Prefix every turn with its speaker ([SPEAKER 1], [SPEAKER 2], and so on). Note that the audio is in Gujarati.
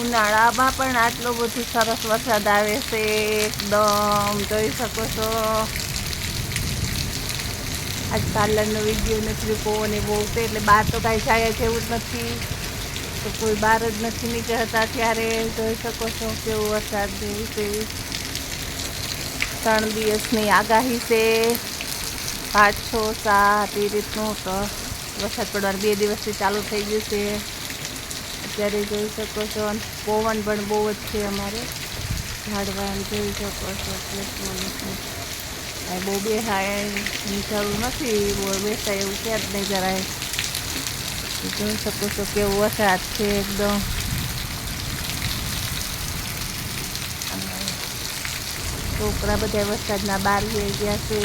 [SPEAKER 1] ઉનાળામાં પણ આટલો બધો સરસ વરસાદ આવે છે, એકદમ. જોઈ શકો છો. આજ પાર્લરનો વીડિયો નથી એ બહુ છે, એટલે બહાર તો કાંઈ જાય જેવું જ નથી. તો કોઈ બહાર જ નથી નીકળતા ત્યારે જોઈ શકો છો કેવો વરસાદ જેવું છે. ત્રણ દિવસની આગાહી છે. પાંચ, છ, સાત, એ રીતનું વરસાદ પડવાનું બે દિવસથી ચાલુ થઈ ગયું છે. અત્યારે જોઈ શકો છો પવન પણ બહુ જ છે અમારે. ઝાડવાન જોઈ શકો છો છે બહુ બેસાય જરૂર નથી બેસાય એવું છે જ નહીં જરાય. જોઈ શકો છો કેવો વરસાદ છે એકદમ. છોકરા બધા વરસાદના બહાર ગયા છે.